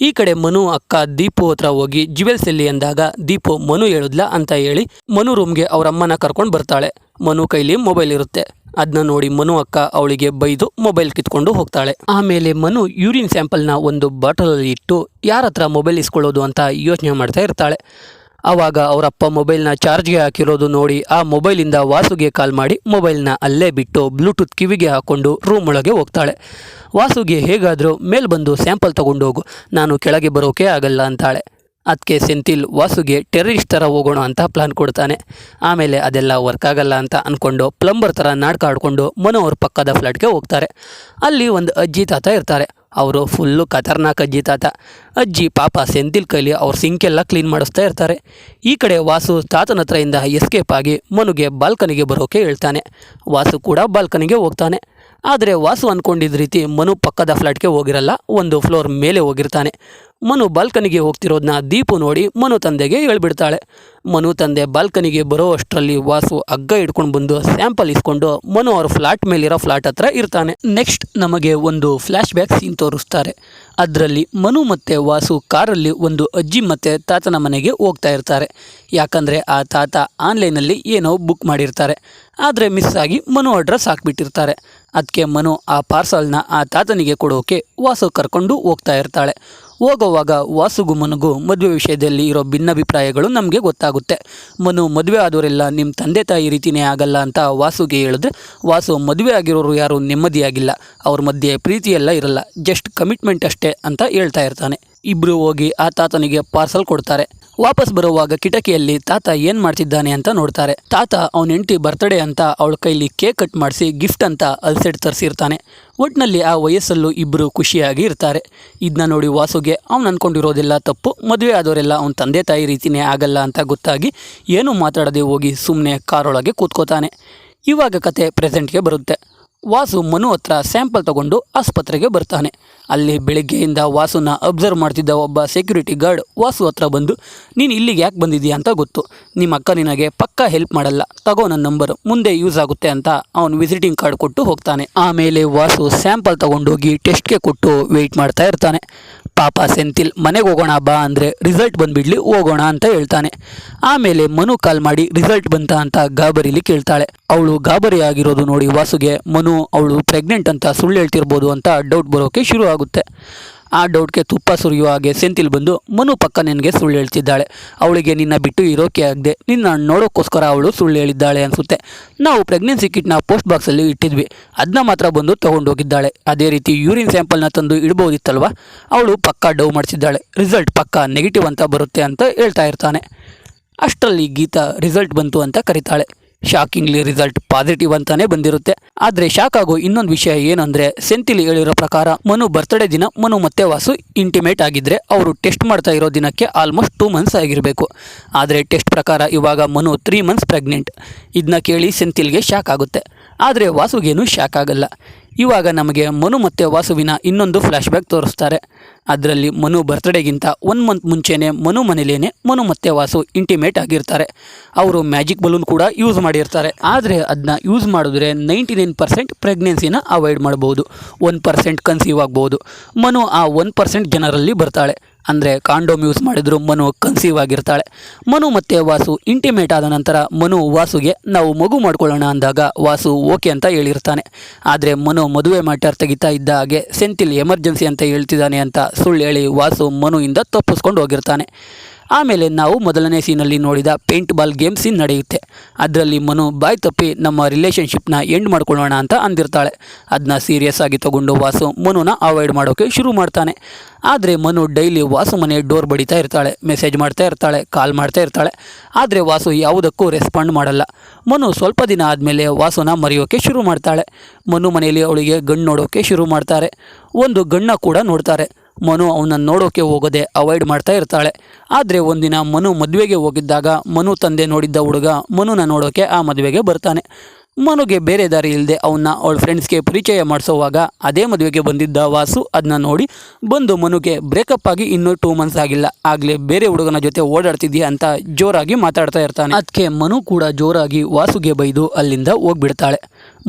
ಈ ಕಡೆ ಮನು ಅಕ್ಕ ದೀಪು ಹತ್ರ ಹೋಗಿ, ಜ್ಯುವೆಲ್ಸ್ ಎಲ್ಲಿ? ಅಂದಾಗ, ದೀಪು, ಮನು ಹೇಳಿದ್ಲ? ಅಂತ ಹೇಳಿ, ಮನು ರೂಮ್ಗೆ ಅವರ ಅಮ್ಮನ ಕರ್ಕೊಂಡು ಬರ್ತಾಳೆ. ಮನು ಕೈಲಿ ಮೊಬೈಲ್ ಇರುತ್ತೆ. ಅದನ್ನ ನೋಡಿ ಮನು ಅಕ್ಕ ಅವಳಿಗೆ ಬೈದು ಮೊಬೈಲ್ ಕಿತ್ಕೊಂಡು ಹೋಗ್ತಾಳೆ. ಆಮೇಲೆ ಮನು ಯೂರಿನ್ ಸ್ಯಾಂಪಲ್ನ ಒಂದು ಬಾಟಲಲ್ಲಿ ಇಟ್ಟು, ಯಾರ ಹತ್ರ ಮೊಬೈಲ್ ಇಸ್ಕೊಳ್ಳೋದು? ಅಂತ ಯೋಚನೆ ಮಾಡ್ತಾ ಇರ್ತಾಳೆ. ಆವಾಗ ಅವರಪ್ಪ ಮೊಬೈಲ್ನ ಚಾರ್ಜ್ಗೆ ಹಾಕಿರೋದು ನೋಡಿ ಆ ಮೊಬೈಲಿಂದ ವಾಸುಗೆ ಕಾಲ್ ಮಾಡಿ ಮೊಬೈಲ್ನ ಅಲ್ಲೇ ಬಿಟ್ಟು ಬ್ಲೂಟೂತ್ ಕಿವಿಗೆ ಹಾಕ್ಕೊಂಡು ರೂಮ್ ಒಳಗೆ ಹೋಗ್ತಾಳೆ. ವಾಸುಗೆ ಹೇಗಾದರೂ ಮೇಲ್ ಬಂದು ಸ್ಯಾಂಪಲ್ ತಗೊಂಡು ಹೋಗು, ನಾನು ಕೆಳಗೆ ಬರೋಕೆ ಆಗಲ್ಲ ಅಂತಾಳೆ. ಅದಕ್ಕೆ ಸೆಂಥಿಲ್ ವಾಸುಗೆ ಟೆರರಿಸ್ಟ್ ಥರ ಹೋಗೋಣ ಅಂತ ಪ್ಲಾನ್ ಕೊಡ್ತಾನೆ. ಆಮೇಲೆ ಅದೆಲ್ಲ ವರ್ಕ್ ಆಗಲ್ಲ ಅಂತ ಅಂದ್ಕೊಂಡು ಪ್ಲಂಬರ್ ಥರ ನಾಟಕ ಆಡ್ಕೊಂಡು ಪಕ್ಕದ ಫ್ಲಾಟ್ಗೆ ಹೋಗ್ತಾರೆ. ಅಲ್ಲಿ ಒಂದು ಅಜ್ಜಿ ತಾತ ಇರ್ತಾರೆ. ಅವರು ಫುಲ್ಲು ಖತರ್ನಾಕ್ ಅಜ್ಜಿ ತಾತ ಅಜ್ಜಿ, ಪಾಪ ಸೆಂತಿಲ್ ಕೈಲಿ ಅವ್ರ ಸಿಂಕೆಲ್ಲ ಕ್ಲೀನ್ ಮಾಡಿಸ್ತಾ ಇರ್ತಾರೆ. ಈ ಕಡೆ ವಾಸು ತಾತನ ಹತ್ರದಿಂದ ಎಸ್ಕೇಪ್ ಆಗಿ ಮನುಗೆ ಬಾಲ್ಕನಿಗೆ ಬರೋಕೆ ಹೇಳ್ತಾನೆ. ವಾಸು ಕೂಡ ಬಾಲ್ಕನಿಗೆ ಹೋಗ್ತಾನೆ. ಆದರೆ ವಾಸು ಅಂದ್ಕೊಂಡಿದ್ದ ರೀತಿ ಮನು ಪಕ್ಕದ ಫ್ಲಾಟ್ಗೆ ಹೋಗಿರಲ್ಲ, ಒಂದು ಫ್ಲೋರ್ ಮೇಲೆ ಹೋಗಿರ್ತಾನೆ. ಮನು ಬಾಲ್ಕನಿಗೆ ಹೋಗ್ತಿರೋದನ್ನ ದೀಪು ನೋಡಿ ಮನು ತಂದೆಗೆ ಹೇಳ್ಬಿಡ್ತಾಳೆ. ಮನು ತಂದೆ ಬಾಲ್ಕನಿಗೆ ಬರೋ ಅಷ್ಟರಲ್ಲಿ ವಾಸು ಹಗ್ಗ ಹಿಡ್ಕೊಂಡು ಬಂದು ಸ್ಯಾಂಪಲ್ ಇಸ್ಕೊಂಡು ಮನು ಅವ್ರ ಫ್ಲಾಟ್ ಮೇಲಿರೋ ಫ್ಲಾಟ್ ಹತ್ರ ಇರ್ತಾನೆ. ನೆಕ್ಸ್ಟ್ ನಮಗೆ ಒಂದು ಫ್ಲ್ಯಾಶ್ ಬ್ಯಾಕ್ ಸೀನ್ ತೋರಿಸ್ತಾರೆ. ಅದರಲ್ಲಿ ಮನು ಮತ್ತು ವಾಸು ಕಾರಲ್ಲಿ ಒಂದು ಅಜ್ಜಿ ಮತ್ತು ತಾತನ ಮನೆಗೆ ಹೋಗ್ತಾ ಇರ್ತಾರೆ. ಯಾಕಂದರೆ ಆ ತಾತ ಆನ್ಲೈನಲ್ಲಿ ಏನೋ ಬುಕ್ ಮಾಡಿರ್ತಾರೆ. ಆದರೆ ಮಿಸ್ ಆಗಿ ಮನು ಅಡ್ರೆಸ್ ಹಾಕ್ಬಿಟ್ಟಿರ್ತಾರೆ. ಅದಕ್ಕೆ ಮನು ಆ ಪಾರ್ಸಲ್ನ ಆ ತಾತನಿಗೆ ಕೊಡೋಕೆ ವಾಸು ಕರ್ಕೊಂಡು ಹೋಗ್ತಾ ಇರ್ತಾಳೆ. ಹೋಗೋವಾಗ ವಾಸುಗು ಮನುಗೂ ಮದುವೆ ವಿಷಯದಲ್ಲಿ ಇರೋ ಭಿನ್ನಾಭಿಪ್ರಾಯಗಳು ನಮಗೆ ಗೊತ್ತಾಗುತ್ತೆ. ಮನು ಮದುವೆ ಆದವರೆಲ್ಲ ನಿಮ್ಮ ತಂದೆ ತಾಯಿ ರೀತಿನೇ ಆಗಲ್ಲ ಅಂತ ವಾಸುಗೆ ಹೇಳಿದ್ರೆ, ವಾಸು, ಮದುವೆ ಆಗಿರೋರು ಯಾರು ನೆಮ್ಮದಿಯಾಗಿಲ್ಲ. ಅವ್ರ ಮಧ್ಯೆ ಪ್ರೀತಿಯೆಲ್ಲ ಇರಲ್ಲ. ಜಸ್ಟ್ ಕಮಿಟ್ಮೆಂಟ್ ಅಷ್ಟೇ ಅಂತ ಹೇಳ್ತಾ ಇರ್ತಾನೆ. ಇಬ್ಬರು ಹೋಗಿ ಆ ತಾತನಿಗೆ ಪಾರ್ಸಲ್ ಕೊಡ್ತಾರೆ. ವಾಪಸ್ ಬರುವಾಗ ಕಿಟಕಿಯಲ್ಲಿ ತಾತ ಏನು ಮಾಡ್ತಿದ್ದಾನೆ ಅಂತ ನೋಡ್ತಾರೆ. ತಾತ ಅವನ ಹೆಂಡತಿ ಬರ್ತಡೇ ಅಂತ ಅವಳ ಕೈಲಿ ಕೇಕ್ ಕಟ್ ಮಾಡಿಸಿ ಗಿಫ್ಟ್ ಅಂತ ಅಲ್ಸೆಟ್ ತರಿಸಿರ್ತಾನೆ. ಒಟ್ಟಿನಲ್ಲಿ ಆ ವಯಸ್ಸಲ್ಲೂ ಇಬ್ಬರು ಖುಷಿಯಾಗಿ ಇರ್ತಾರೆ. ಇದನ್ನ ನೋಡಿ ವಾಸುಗೆ, ಅವ್ನು ಅನ್ಕೊಂಡಿರೋದೆಲ್ಲ ತಪ್ಪು. ಮದುವೆ ಆದವರೆಲ್ಲ ಅವನ ತಂದೆ ತಾಯಿ ರೀತಿನೇ ಆಗಲ್ಲ ಅಂತ ಗೊತ್ತಾಗಿ ಏನೂ ಮಾತಾಡದೆ ಹೋಗಿ ಸುಮ್ಮನೆ ಕಾರೊಳಗೆ ಕೂತ್ಕೋತಾನೆ. ಇವಾಗ ಕತೆ ಪ್ರೆಸೆಂಟ್ಗೆ ಬರುತ್ತೆ. ವಾಸು ಮನು ಹತ್ರ ಸ್ಯಾಂಪಲ್ ತಗೊಂಡು ಆಸ್ಪತ್ರೆಗೆ ಬರ್ತಾನೆ. ಅಲ್ಲಿ ಬೆಳಗ್ಗೆಯಿಂದ ವಾಸುನ ಅಬ್ಸರ್ವ್ ಮಾಡ್ತಿದ್ದ ಒಬ್ಬ ಸೆಕ್ಯೂರಿಟಿ ಗಾರ್ಡ್ ವಾಸು ಹತ್ರ ಬಂದು, ನೀನು ಇಲ್ಲಿಗೆ ಯಾಕೆ ಬಂದಿದ್ದೀಯ ಅಂತ ಗೊತ್ತು. ನಿಮ್ಮ ಅಕ್ಕ ನಿನಗೆ ಪಕ್ಕಾ ಹೆಲ್ಪ್ ಮಾಡಲ್ಲ. ತಗೋ ನನ್ನ ನಂಬರ್. ಮುಂದೆ ಯೂಸ್ ಆಗುತ್ತೆ ಅಂತ ಅವನು ವಿಸಿಟಿಂಗ್ ಕಾರ್ಡ್ ಕೊಟ್ಟು ಹೋಗ್ತಾನೆ. ಆಮೇಲೆ ವಾಸು ಸ್ಯಾಂಪಲ್ ತಗೊಂಡೋಗಿ ಟೆಸ್ಟ್ಗೆ ಕೊಟ್ಟು ವೆಯ್ಟ್ ಮಾಡ್ತಾ ಇರ್ತಾನೆ. ಪಾಪ ಸೆಂತಿಲ್ ಮನೆಗೆ ಹೋಗೋಣ ಬಾ ಅಂದರೆ ರಿಸಲ್ಟ್ ಬಂದುಬಿಡ್ಲಿ, ಹೋಗೋಣ ಅಂತ ಹೇಳ್ತಾನೆ. ಆಮೇಲೆ ಮನು ಕಾಲ್ ಮಾಡಿ ರಿಸಲ್ಟ್ ಬಂತ ಅಂತ ಗಾಬರಿಲಿ ಕೇಳ್ತಾಳೆ. ಅವಳು ಗಾಬರಿ ಆಗಿರೋದು ನೋಡಿ ವಾಸುಗೆ, ಮನು ಅವಳು ಪ್ರೆಗ್ನೆಂಟ್ ಅಂತ ಸುಳ್ಳು ಹೇಳ್ತಿರ್ಬೋದು ಅಂತ ಡೌಟ್ ಬರೋಕೆ ಶುರು ಆಗುತ್ತೆ ಆ ಡೌಟ್ಗೆ ತುಪ್ಪ ಸುರಿಯುವ ಹಾಗೆ ಸೆಂತಿಲ್ ಬಂದು ಮನು ಪಕ್ಕ ನಿನಗೆ ಸುಳ್ಳು ಹೇಳ್ತಿದ್ದಾಳೆ. ಅವಳಿಗೆ ನಿನ್ನ ಬಿಟ್ಟು ಇರೋಕೆ ಆಗದೆ, ನಿನ್ನ ನೋಡೋಕ್ಕೋಸ್ಕರ ಅವಳು ಸುಳ್ಳು ಹೇಳಿದ್ದಾಳೆ ಅನಿಸುತ್ತೆ. ನಾವು ಪ್ರೆಗ್ನೆನ್ಸಿ ಕಿಟ್ನ ಪೋಸ್ಟ್ ಬಾಕ್ಸಲ್ಲಿ ಇಟ್ಟಿದ್ವಿ. ಅದನ್ನ ಮಾತ್ರ ಬಂದು ತೊಗೊಂಡೋಗಿದ್ದಾಳೆ. ಅದೇ ರೀತಿ ಯೂರಿನ್ ಸ್ಯಾಂಪಲ್ನ ತಂದು ಇಡ್ಬೋದಿತ್ತಲ್ವ? ಅವಳು ಪಕ್ಕ ಡೌ ಮಾಡಿಸಿದ್ದಾಳೆ. ರಿಸಲ್ಟ್ ಪಕ್ಕ ನೆಗೆಟಿವ್ ಅಂತ ಬರುತ್ತೆ ಅಂತ ಹೇಳ್ತಾ ಇರ್ತಾನೆ. ಅಷ್ಟರಲ್ಲಿ ಗೀತಾ, ರಿಸಲ್ಟ್ ಬಂತು ಅಂತ ಕರೀತಾಳೆ. ಶಾಕಿಂಗ್ಲಿ ರಿಸಲ್ಟ್ ಪಾಸಿಟಿವ್ ಅಂತಾನೆ ಬಂದಿರುತ್ತೆ. ಆದ್ರೆ ಶಾಕ್ ಆಗೋ ಇನ್ನೊಂದು ವಿಷಯ ಏನಂದ್ರೆ ಸೆಂತಿಲಿ ಹೇಳಿರೋ ಪ್ರಕಾರ ಮನು ಬರ್ತ್ಡೇ ದಿನ ಮನು ಮತ್ತೆ ವಾಸು ಇಂಟಿಮೇಟ್ ಆಗಿದ್ರೆ ಅವರು ಟೆಸ್ಟ್ ಮಾಡ್ತಾ ಇರೋ ದಿನಕ್ಕೆ ಆಲ್ಮೋಸ್ಟ್ ಟೂ ಮಂತ್ಸ್ ಆಗಿರಬೇಕು. ಆದರೆ ಟೆಸ್ಟ್ ಪ್ರಕಾರ ಇವಾಗ ಮನು ತ್ರೀ ಮಂತ್ಸ್ ಪ್ರೆಗ್ನೆಂಟ್ ಇದನ್ನ ಕೇಳಿ ಸೆಂತಿಲ್ಗೆ ಶಾಕ್ ಆಗುತ್ತೆ. ಆದರೆ ವಾಸುಗೇನು ಶಾಕ್ ಆಗಲ್ಲ. ಇವಾಗ ನಮಗೆ ಮನು ಮತ್ತು ವಾಸುವಿನ ಇನ್ನೊಂದು ಫ್ಲ್ಯಾಶ್ ಬ್ಯಾಕ್ ತೋರಿಸ್ತಾರೆ. ಅದರಲ್ಲಿ ಮನು ಬರ್ತ್ಡೇಗಿಂತ ಒನ್ ಮಂತ್ ಮುಂಚೆನೇ ಮನು ಮನೇಲೇನೆ ಮನು ಮತ್ತು ವಾಸು ಇಂಟಿಮೇಟ್ ಆಗಿರ್ತಾರೆ. ಅವರು ಮ್ಯಾಜಿಕ್ ಬಲೂನ್ ಕೂಡ ಯೂಸ್ ಮಾಡಿರ್ತಾರೆ. ಆದರೆ ಅದನ್ನ ಯೂಸ್ ಮಾಡಿದ್ರೆ ನೈಂಟಿ ನೈನ್ ಪರ್ಸೆಂಟ್ ಪ್ರೆಗ್ನೆನ್ಸಿನ ಅವಾಯ್ಡ್ ಮಾಡ್ಬೋದು. ಒನ್ ಪರ್ಸೆಂಟ್ ಕನ್ಸೀವ್ ಆಗ್ಬೋದು. ಮನು ಆ ಒನ್ ಪರ್ಸೆಂಟ್ ಜನರಲ್ಲಿ ಬರ್ತಾಳೆ. ಅಂದರೆ ಕಾಂಡೋಮ್ ಯೂಸ್ ಮಾಡಿದ್ರು ಮನು ಕನ್ಸೀವ್ ಆಗಿರ್ತಾಳೆ. ಮನು ಮತ್ತು ವಾಸು ಇಂಟಿಮೇಟ್ ಆದ ನಂತರ ಮನು ವಾಸುಗೆ ನಾವು ಮಗು ಮಾಡ್ಕೊಳ್ಳೋಣ ಅಂದಾಗ ವಾಸು ಓಕೆ ಅಂತ ಹೇಳಿರ್ತಾನೆ. ಆದರೆ ಮನು ಮದುವೆ ಮ್ಯಾಟರ್ ತೆಗಿತಾ ಇದ್ದ ಹಾಗೆ ಸೆಂತಿಲ್ ಎಮರ್ಜೆನ್ಸಿ ಅಂತ ಹೇಳ್ತಿದ್ದಾನೆ ಅಂತ ಸುಳ್ಳು ಹೇಳಿ ವಾಸು ಮನುವಿಂದ ತಪ್ಪಿಸ್ಕೊಂಡು ಹೋಗಿರ್ತಾನೆ. ಆಮೇಲೆ ನಾವು ಮೊದಲನೇ ಸೀನಲ್ಲಿ ನೋಡಿದ ಪೇಂಟ್ ಬಾಲ್ ಗೇಮ್ ಸೀನ್ ನಡೆಯುತ್ತೆ. ಅದರಲ್ಲಿ ಮನು ಬಾಯ್ ತಪ್ಪಿ ನಮ್ಮ ರಿಲೇಷನ್ಶಿಪ್ನ ಎಂಡ್ ಮಾಡ್ಕೊಳ್ಳೋಣ ಅಂತ ಅಂದಿರ್ತಾಳೆ. ಅದನ್ನ ಸೀರಿಯಸ್ ಆಗಿ ತಗೊಂಡು ವಾಸು ಮನುನ ಅವಾಯ್ಡ್ ಮಾಡೋಕ್ಕೆ ಶುರು ಮಾಡ್ತಾನೆ. ಆದರೆ ಮನು ಡೈಲಿ ವಾಸು ಮನೆ ಡೋರ್ ಬಡಿತಾ ಇರ್ತಾಳೆ ಮೆಸೇಜ್ ಮಾಡ್ತಾ ಇರ್ತಾಳೆ ಕಾಲ್ ಮಾಡ್ತಾ ಇರ್ತಾಳೆ. ಆದರೆ ವಾಸು ಯಾವುದಕ್ಕೂ ರೆಸ್ಪಾಂಡ್ ಮಾಡಲ್ಲ. ಮನು ಸ್ವಲ್ಪ ದಿನ ಆದಮೇಲೆ ವಾಸುನ ಮರೆಯೋಕ್ಕೆ ಶುರು ಮಾಡ್ತಾಳೆ. ಮನು ಮನೆಯಲ್ಲಿ ಅವಳಿಗೆ ಗಣ್ಣು ನೋಡೋಕ್ಕೆ ಶುರು ಮಾಡ್ತಾರೆ. ಒಂದು ಗಣ್ಣ ಕೂಡ ನೋಡ್ತಾರೆ. ಮನು ಅವನನ್ನು ನೋಡೋಕೆ ಹೋಗದೆ ಅವಾಯ್ಡ್ ಮಾಡ್ತಾ ಇರ್ತಾಳೆ. ಆದರೆ ಒಂದಿನ ಮನು ಮದುವೆಗೆ ಹೋಗಿದ್ದಾಗ ಮನು ತಂದೆ ನೋಡಿದ್ದ ಹುಡುಗ ಮನುನ ನೋಡೋಕೆ ಆ ಮದುವೆಗೆ ಬರ್ತಾನೆ. ಮನುಗೆ ಬೇರೆ ದಾರಿ ಇಲ್ಲದೆ ಅವನ್ನ ಅವಳ ಫ್ರೆಂಡ್ಸ್ಗೆ ಪರಿಚಯ ಮಾಡಿಸೋವಾಗ ಅದೇ ಮದುವೆಗೆ ಬಂದಿದ್ದ ವಾಸು ಅದನ್ನ ನೋಡಿ, ಬಂದು ಮನುಗೆ ಬ್ರೇಕಪ್ ಆಗಿ ಇನ್ನೂ ಟೂ ಮಂತ್ಸ್ ಆಗಿಲ್ಲ. ಆಗಲೇ ಬೇರೆ ಹುಡುಗನ ಜೊತೆ ಓಡಾಡ್ತಿದ್ಯಾ ಅಂತ ಜೋರಾಗಿ ಮಾತಾಡ್ತಾ ಇರ್ತಾನೆ. ಅದಕ್ಕೆ ಮನು ಕೂಡ ಜೋರಾಗಿ ವಾಸುಗೆ ಬೈದು ಅಲ್ಲಿಂದ ಹೋಗ್ಬಿಡ್ತಾಳೆ.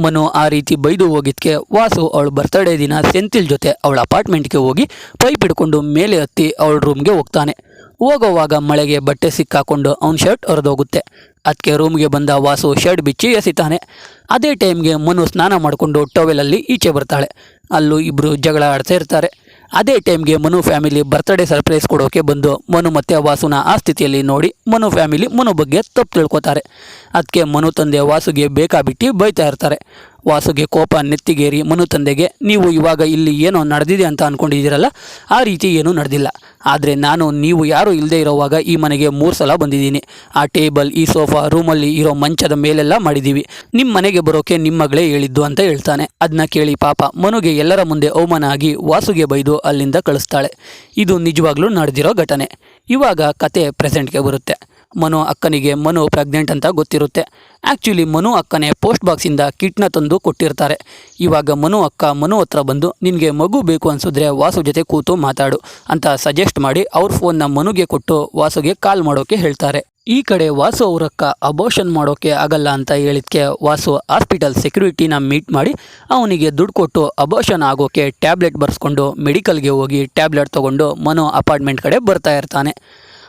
ಮನು ಆ ರೀತಿ ಬೈದು ಹೋಗಿದ್ಕೆ ವಾಸು ಅವಳ ಬರ್ತ್ಡೇ ದಿನ ಸೆಂತಿಲ್ ಜೊತೆ ಅವಳ ಅಪಾರ್ಟ್ಮೆಂಟ್ಗೆ ಹೋಗಿ ಪೈಪ್ ಹಿಡ್ಕೊಂಡು ಮೇಲೆ ಹತ್ತಿ ಅವಳ ರೂಮ್ಗೆ ಹೋಗ್ತಾನೆ. ಹೋಗೋವಾಗ ಮಳೆಗೆ ಬಟ್ಟೆ ಸಿಕ್ಕಾಕೊಂಡು ಅವನ ಶರ್ಟ್ ಹೊರದೋಗುತ್ತೆ. ಅದಕ್ಕೆ ರೂಮ್ಗೆ ಬಂದ ವಾಸು ಶರ್ಟ್ ಬಿಚ್ಚಿ ಎಸಿತಾನೆ. ಅದೇ ಟೈಮ್ಗೆ ಮನು ಸ್ನಾನ ಮಾಡಿಕೊಂಡು ಟವೆಲಲ್ಲಿ ಈಚೆ ಬರ್ತಾಳೆ. ಅಲ್ಲೂ ಇಬ್ಬರು ಜಗಳ ಆಡ್ತಾ ಇರ್ತಾರೆ. ಅದೇ ಟೈಮ್ಗೆ ಮನು ಫ್ಯಾಮಿಲಿ ಬರ್ತ್ಡೇ ಸರ್ಪ್ರೈಸ್ ಕೊಡೋಕೆ ಬಂದು ಮನು ಮತ್ತು ವಾಸುನ ಆ ಸ್ಥಿತಿಯಲ್ಲಿ ನೋಡಿ ಮನು ಫ್ಯಾಮಿಲಿ ಮನು ಬಗ್ಗೆ ತಪ್ಪು ತಿಳ್ಕೊತಾರೆ. ಅದಕ್ಕೆ ಮನು ತಂದೆ ವಾಸುಗೆ ಬೇಕಾಬಿಟ್ಟು ಬೈತಾ ಇರ್ತಾರೆ. ವಾಸುಗೆ ಕೋಪ, ನೆತ್ತಿಗೇರಿ, ಮನು ತಂದೆಗೆ, ನೀವು ಇವಾಗ ಇಲ್ಲಿ ಏನೋ ನಡೆದಿದೆ ಅಂತ ಅಂದ್ಕೊಂಡಿದ್ದೀರಲ್ಲ ಆ ರೀತಿ ಏನೂ ನಡೆದಿಲ್ಲ. ಆದರೆ ನಾನು, ನೀವು ಯಾರೂ ಇಲ್ಲದೆ ಇರೋವಾಗ ಈ ಮನೆಗೆ ಮೂರು ಸಲ ಬಂದಿದ್ದೀನಿ. ಆ ಟೇಬಲ್, ಈ ಸೋಫಾ, ರೂಮಲ್ಲಿ ಇರೋ ಮಂಚದ ಮೇಲೆಲ್ಲ ಮಾಡಿದ್ದೀವಿ. ನಿಮ್ಮ ಮನೆಗೆ ಬರೋಕೆ ನಿಮ್ಮ ಮಗಳೇ ಹೇಳಿದ್ದು ಅಂತ ಹೇಳ್ತಾನೆ. ಅದನ್ನ ಕೇಳಿ ಪಾಪ, ಮನುಗೆ ಎಲ್ಲರ ಮುಂದೆ ಅವಮಾನ ಆಗಿ ವಾಸುಗೆ ಬೈದು ಅಲ್ಲಿಂದ ಕಳಿಸ್ತಾಳೆ. ಇದು ನಿಜವಾಗ್ಲೂ ನಡೆದಿರೋ ಘಟನೆ. ಇವಾಗ ಕತೆ ಪ್ರೆಸೆಂಟ್ಗೆ ಬರುತ್ತೆ. ಮನು ಅಕ್ಕನಿಗೆ ಮನು ಪ್ರೆಗ್ನೆಂಟ್ ಅಂತ ಗೊತ್ತಿರುತ್ತೆ. ಆ್ಯಕ್ಚುಲಿ ಮನು ಅಕ್ಕನೇ ಪೋಸ್ಟ್ ಬಾಕ್ಸಿಂದ ಕಿಟ್ನ ತಂದು ಕೊಟ್ಟಿರ್ತಾರೆ. ಇವಾಗ ಮನು ಅಕ್ಕ, ಮನು ಹತ್ರ ಬಂದು, ನಿನಗೆ ಮಗು ಬೇಕು ಅನಿಸಿದ್ರೆ ವಾಸು ಜೊತೆ ಕೂತು ಮಾತಾಡು ಅಂತ ಸಜೆಸ್ಟ್ ಮಾಡಿ ಅವ್ರ ಫೋನ್ನ ಮನುಗೆ ಕೊಟ್ಟು ವಾಸುಗೆ ಕಾಲ್ ಮಾಡೋಕ್ಕೆ ಹೇಳ್ತಾರೆ. ಈ ಕಡೆ ವಾಸು ಅವರಕ್ಕ ಅಬೋಷನ್ ಮಾಡೋಕ್ಕೆ ಆಗಲ್ಲ ಅಂತ ಹೇಳಿದ್ಕೆ ವಾಸು ಹಾಸ್ಪಿಟಲ್ ಸೆಕ್ಯೂರಿಟಿನ ಮೀಟ್ ಮಾಡಿ ಅವನಿಗೆ ದುಡ್ಡು ಕೊಟ್ಟು ಅಬೋಷನ್ ಆಗೋಕ್ಕೆ ಟ್ಯಾಬ್ಲೆಟ್ ಬರೆಸ್ಕೊಂಡು ಮೆಡಿಕಲ್ಗೆ ಹೋಗಿ ಟ್ಯಾಬ್ಲೆಟ್ ತೊಗೊಂಡು ಮನು ಅಪಾರ್ಟ್ಮೆಂಟ್ ಕಡೆ ಬರ್ತಾ ಇರ್ತಾನೆ.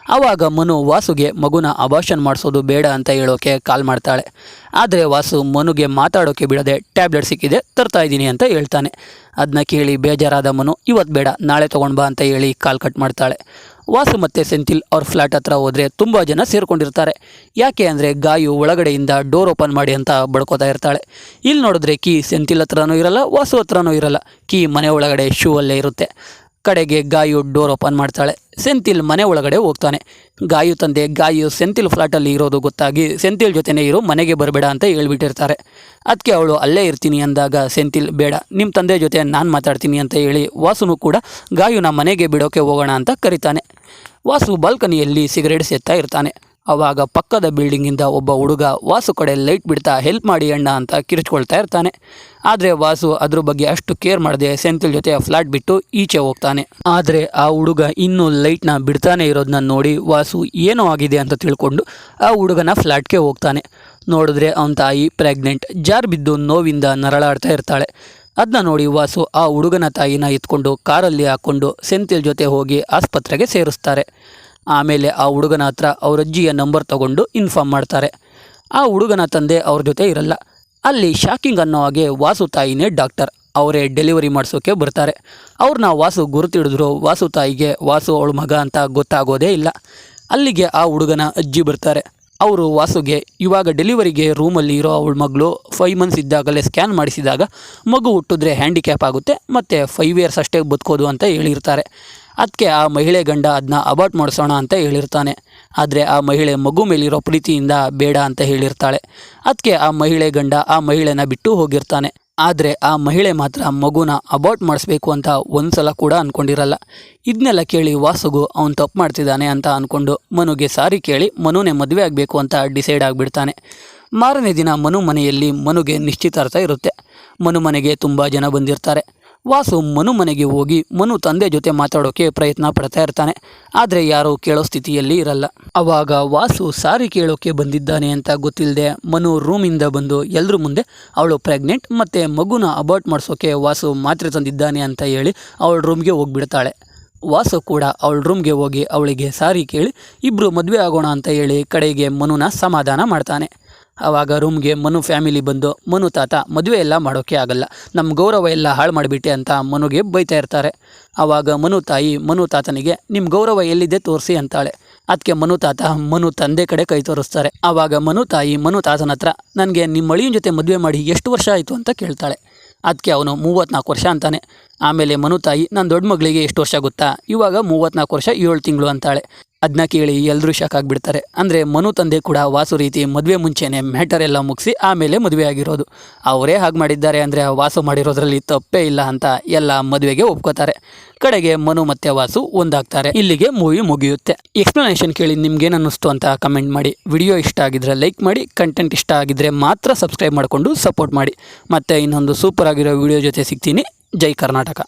ಆವಾಗ ಮನು ವಾಸುಗೆ ಮಗುನ ಅಬಾಷನ್ ಮಾಡಿಸೋದು ಬೇಡ ಅಂತ ಹೇಳೋಕೆ ಕಾಲ್ ಮಾಡ್ತಾಳೆ. ಆದರೆ ವಾಸು ಮನುಗೆ ಮಾತಾಡೋಕೆ ಬಿಡದೆ ಟ್ಯಾಬ್ಲೆಟ್ ಸಿಕ್ಕಿದೆ, ತರ್ತಾ ಇದ್ದೀನಿ ಅಂತ ಹೇಳ್ತಾನೆ. ಅದನ್ನ ಕೇಳಿ ಬೇಜಾರಾದ ಮನು ಇವತ್ತು ಬೇಡ, ನಾಳೆ ತೊಗೊಂಡು ಬಾ ಅಂತ ಹೇಳಿ ಕಾಲ್ ಕಟ್ ಮಾಡ್ತಾಳೆ. ವಾಸು ಮತ್ತು ಸೆಂಥಿಲ್ ಅವ್ರ ಫ್ಲ್ಯಾಟ್ ಹತ್ರ ಹೋದರೆ ತುಂಬ ಜನ ಸೇರ್ಕೊಂಡಿರ್ತಾರೆ. ಯಾಕೆ ಅಂದರೆ ಗಾಯು ಒಳಗಡೆಯಿಂದ ಡೋರ್ ಓಪನ್ ಮಾಡಿ ಅಂತ ಬಡ್ಕೋತಾ ಇರ್ತಾಳೆ. ಇಲ್ಲಿ ನೋಡಿದ್ರೆ ಕೀ ಸೆಂಥಿಲ್ ಹತ್ರನೂ ಇರಲ್ಲ, ವಾಸು ಹತ್ರನೂ ಇರಲ್ಲ. ಕೀ ಮನೆ ಒಳಗಡೆ ಶೂ ಅಲ್ಲೇ ಇರುತ್ತೆ. ಕಡೆಗೆ ಗಾಯು ಡೋರ್ ಓಪನ್ ಮಾಡ್ತಾಳೆ. ಸೆಂಥಿಲ್ ಮನೆ ಒಳಗಡೆ ಹೋಗ್ತಾನೆ. ಗಾಯು ತಂದೆ, ಗಾಯು ಸೆಂಥಿಲ್ ಫ್ಲಾಟಲ್ಲಿ ಇರೋದು ಗೊತ್ತಾಗಿ ಸೆಂಥಿಲ್ ಜೊತೆನೇ ಇರೋ, ಮನೆಗೆ ಬರಬೇಡ ಅಂತ ಹೇಳ್ಬಿಟ್ಟಿರ್ತಾರೆ. ಅದಕ್ಕೆ ಅವಳು ಅಲ್ಲೇ ಇರ್ತೀನಿ ಅಂದಾಗ ಸೆಂಥಿಲ್ ಬೇಡ ನಿಮ್ಮ ತಂದೆ ಜೊತೆ ನಾನು ಮಾತಾಡ್ತೀನಿ ಅಂತ ಹೇಳಿ ವಾಸುನು ಕೂಡ ಗಾಯುನ ಮನೆಗೆ ಬಿಡೋಕೆ ಹೋಗೋಣ ಅಂತ ಕರಿತಾನೆ. ವಾಸು ಬಾಲ್ಕನಿಯಲ್ಲಿ ಸಿಗರೇಟ್ ಸೇತ್ತಾ ಇರ್ತಾನೆ. ಅವಾಗ ಪಕ್ಕದ ಬಿಲ್ಡಿಂಗಿಂದ ಒಬ್ಬ ಹುಡುಗ, ವಾಸು ಕಡೆ ಲೈಟ್ ಬಿಡ್ತಾ ಹೆಲ್ಪ್ ಮಾಡಿ ಅಣ್ಣ ಅಂತ ಕಿರಿಚ್ಕೊಳ್ತಾ ಇರ್ತಾನೆ. ಆದರೆ ವಾಸು ಅದ್ರ ಬಗ್ಗೆ ಅಷ್ಟು ಕೇರ್ ಮಾಡದೆ ಸೆಂಥಿಲ್ ಜೊತೆ ಫ್ಲಾಟ್ ಬಿಟ್ಟು ಈಚೆ ಹೋಗ್ತಾನೆ. ಆದರೆ ಆ ಹುಡುಗ ಇನ್ನೂ ಲೈಟ್ನ ಬಿಡ್ತಾನೆ ಇರೋದನ್ನ ನೋಡಿ ವಾಸು, ಏನೋ ಆಗಿದೆ ಅಂತ ತಿಳ್ಕೊಂಡು ಆ ಹುಡುಗನ ಫ್ಲಾಟ್ಗೆ ಹೋಗ್ತಾನೆ. ನೋಡಿದ್ರೆ ಅವನ ತಾಯಿ ಪ್ರೆಗ್ನೆಂಟ್, ಜಾರ್ ಬಿದ್ದು ನೋವಿಂದ ನರಳಾಡ್ತಾ ಇರ್ತಾಳೆ. ಅದನ್ನ ನೋಡಿ ವಾಸು ಆ ಹುಡುಗನ ತಾಯಿನ ಎತ್ಕೊಂಡು ಕಾರಲ್ಲಿ ಹಾಕ್ಕೊಂಡು ಸೆಂಥಿಲ್ ಜೊತೆ ಹೋಗಿ ಆಸ್ಪತ್ರೆಗೆ ಸೇರಿಸ್ತಾರೆ. ಆಮೇಲೆ ಆ ಹುಡುಗನ ಹತ್ರ ಅವ್ರ ಅಜ್ಜಿಯ ನಂಬರ್ ತಗೊಂಡು ಇನ್ಫಾರ್ಮ್ ಮಾಡ್ತಾರೆ. ಆ ಹುಡುಗನ ತಂದೆ ಅವ್ರ ಜೊತೆ ಇರಲ್ಲ. ಅಲ್ಲಿ ಶಾಕಿಂಗ್ ಅನ್ನೋ ಹಾಗೆ ವಾಸು ತಾಯಿನೇ ಡಾಕ್ಟರ್. ಅವರೇ ಡೆಲಿವರಿ ಮಾಡಿಸೋಕೆ ಬರ್ತಾರೆ. ಅವ್ರನ್ನ ವಾಸು ಗುರುತಿಡಿದ್ರು. ವಾಸು ತಾಯಿಗೆ ವಾಸು ಅವಳ ಮಗ ಅಂತ ಗೊತ್ತಾಗೋದೇ ಇಲ್ಲ. ಅಲ್ಲಿಗೆ ಆ ಹುಡುಗನ ಅಜ್ಜಿ ಬರ್ತಾರೆ. ಅವರು ವಾಸುಗೆ ಇವಾಗ ಡೆಲಿವರಿಗೆ ರೂಮಲ್ಲಿ ಇರೋ ಅವಳ ಮಗಳು ಫೈವ್ ಮಂತ್ಸ್ ಇದ್ದಾಗಲೇ ಸ್ಕ್ಯಾನ್ ಮಾಡಿಸಿದಾಗ ಮಗು ಹುಟ್ಟಿದ್ರೆ ಹ್ಯಾಂಡಿಕ್ಯಾಪ್ ಆಗುತ್ತೆ. ಮತ್ತು ಫೈವ್ ಇಯರ್ಸ್ ಅಷ್ಟೇ ಬದುಕೋದು ಅಂತ ಹೇಳಿರ್ತಾರೆ. ಅದಕ್ಕೆ ಆ ಮಹಿಳೆ ಗಂಡ ಅದನ್ನ ಅಬಾರ್ಟ್ ಮಾಡಿಸೋಣ ಅಂತ ಹೇಳಿರ್ತಾನೆ. ಆದರೆ ಆ ಮಹಿಳೆ ಮಗು ಮೇಲಿರೋ ಪ್ರೀತಿಯಿಂದ ಬೇಡ ಅಂತ ಹೇಳಿರ್ತಾಳೆ. ಅದಕ್ಕೆ ಆ ಮಹಿಳೆ ಗಂಡ ಆ ಮಹಿಳೆನ ಬಿಟ್ಟು ಹೋಗಿರ್ತಾನೆ. ಆದರೆ ಆ ಮಹಿಳೆ ಮಾತ್ರ ಮಗುನ ಅಬಾರ್ಟ್ ಮಾಡಿಸ್ಬೇಕು ಅಂತ ಒಂದ್ಸಲ ಕೂಡ ಅಂದ್ಕೊಂಡಿರಲ್ಲ ಇದನ್ನೆಲ್ಲ ಕೇಳಿ ವಾಸುಗು ಅವನು ತಪ್ಪು ಮಾಡ್ತಿದ್ದಾನೆ ಅಂತ ಅಂದ್ಕೊಂಡು ಮನುಗೆ ಸಾರಿ ಕೇಳಿ ಮನುನೇ ಮದುವೆ ಆಗಬೇಕು ಅಂತ ಡಿಸೈಡ್ ಆಗಿಬಿಡ್ತಾನೆ. ಮಾರನೇ ದಿನ ಮನು ಮನೆಯಲ್ಲಿ ಮನುಗೆ ನಿಶ್ಚಿತಾರ್ಥ ಇರುತ್ತೆ. ಮನು ಮನೆಗೆ ತುಂಬ ಜನ ಬಂದಿರ್ತಾರೆ. ವಾಸು ಮನು ಮನೆಗೆ ಹೋಗಿ ಮನು ತಂದೆ ಜೊತೆ ಮಾತಾಡೋಕೆ ಪ್ರಯತ್ನ ಪಡ್ತಾ ಇರ್ತಾನೆ. ಆದರೆ ಯಾರೂ ಕೇಳೋ ಸ್ಥಿತಿಯಲ್ಲಿ ಇರಲ್ಲ. ಅವಾಗ ವಾಸು ಸಾರಿ ಕೇಳೋಕೆ ಬಂದಿದ್ದಾನೆ ಅಂತ ಗೊತ್ತಿಲ್ಲದೆ ಮನು ರೂಮಿಂದ ಬಂದು ಎಲ್ಲರ ಮುಂದೆ ಅವಳು ಪ್ರೆಗ್ನೆಂಟ್ ಮತ್ತು ಮಗುನ ಅಬಾರ್ಟ್ ಮಾಡಿಸೋಕೆ ವಾಸು ಮಾತ್ರೆ ತಂದಿದ್ದಾನೆ ಅಂತ ಹೇಳಿ ಅವಳ ರೂಮ್ಗೆ ಹೋಗಿಬಿಡ್ತಾಳೆ. ವಾಸು ಕೂಡ ಅವಳ ರೂಮ್ಗೆ ಹೋಗಿ ಅವಳಿಗೆ ಸಾರಿ ಕೇಳಿ ಇಬ್ಬರು ಮದುವೆ ಆಗೋಣ ಅಂತ ಹೇಳಿ ಕಡೆಗೆ ಮನುನ ಸಮಾಧಾನ ಮಾಡ್ತಾನೆ. ಆವಾಗ ರೂಮ್ಗೆ ಮನು ಫ್ಯಾಮಿಲಿ ಬಂದು, ಮನು ತಾತ, ಮದುವೆ ಎಲ್ಲ ಮಾಡೋಕ್ಕೆ ಆಗಲ್ಲ. ನಮ್ಮ ಗೌರವ ಎಲ್ಲ ಹಾಳು ಮಾಡಿಬಿಟ್ಟೆ ಅಂತ ಮನುಗೆ ಬೈತಾ ಇರ್ತಾರೆ. ಆವಾಗ ಮನು ತಾಯಿ, ಮನು ತಾತನಿಗೆ ನಿಮ್ಮ ಗೌರವ ಎಲ್ಲಿದೆ ತೋರಿಸಿ ಅಂತಾಳೆ. ಅದಕ್ಕೆ ಮನು ತಾತ, ಮನು ತಂದೆ ಕಡೆ ಕೈ ತೋರಿಸ್ತಾರೆ. ಆವಾಗ ಮನು ತಾಯಿ, ಮನು ತಾತನ ಹತ್ರ, ನನಗೆ ನಿಮ್ಮ ಅಳಿಯನ ಜೊತೆ ಮದುವೆ ಮಾಡಿ ಎಷ್ಟು ವರ್ಷ ಆಯಿತು? ಅಂತ ಕೇಳ್ತಾಳೆ. ಅದಕ್ಕೆ ಅವನು ಮೂವತ್ತ್ನಾಲ್ಕು ವರ್ಷ ಅಂತಾನೆ. ಆಮೇಲೆ ಮನು ತಾಯಿ ನನ್ನ ದೊಡ್ಡ ಮಗಳಿಗೆ ಎಷ್ಟು ವರ್ಷ ಗೊತ್ತಾ? ಇವಾಗ ಮೂವತ್ನಾಲ್ಕು ವರ್ಷ ಏಳು ತಿಂಗಳು ಅಂತಾಳೆ. ಅದನ್ನ ಕೇಳಿ ಎಲ್ಲರೂ ಶಾಕ್ ಆಗಿಬಿಡ್ತಾರೆ. ಅಂದರೆ ಮನು ತಂದೆ ಕೂಡ ವಾಸು ರೀತಿ ಮದುವೆ ಮುಂಚೆನೆ ಮ್ಯಾಟರ್ ಎಲ್ಲ ಮುಗಿಸಿ ಆಮೇಲೆ ಮದುವೆ ಆಗಿರೋದು. ಅವರೇ ಹಾಗೆ ಮಾಡಿದ್ದಾರೆ ಅಂದರೆ ವಾಸು ಮಾಡಿರೋದ್ರಲ್ಲಿ ತಪ್ಪೇ ಇಲ್ಲ ಅಂತ ಎಲ್ಲ ಮದುವೆಗೆ ಒಪ್ಕೋತಾರೆ. ಕಡೆಗೆ ಮನು ಮತ್ತೆ ವಾಸು ಒಂದಾಗ್ತಾರೆ. ಇಲ್ಲಿಗೆ ಮೂವಿ ಮುಗಿಯುತ್ತೆ. ಎಕ್ಸ್ಪ್ಲನೇಷನ್ ಕೇಳಿ ನಿಮ್ಗೇನು ಅನ್ನಿಸ್ತು ಅಂತ ಕಮೆಂಟ್ ಮಾಡಿ. ವಿಡಿಯೋ ಇಷ್ಟ ಆಗಿದ್ರೆ ಲೈಕ್ ಮಾಡಿ ಕಂಟೆಂಟ್ ಇಷ್ಟ ಆಗಿದ್ರೆ ಮಾತ್ರ ಸಬ್ಸ್ಕ್ರೈಬ್ ಮಾಡಿಕೊಂಡು ಸಪೋರ್ಟ್ ಮಾಡಿ. ಮತ್ತೆ ಇನ್ನೊಂದು ಸೂಪರ್ ಆಗಿರೋ ವಿಡಿಯೋ ಜೊತೆ ಸಿಗ್ತೀನಿ. ಜೈ ಕರ್ನಾಟಕ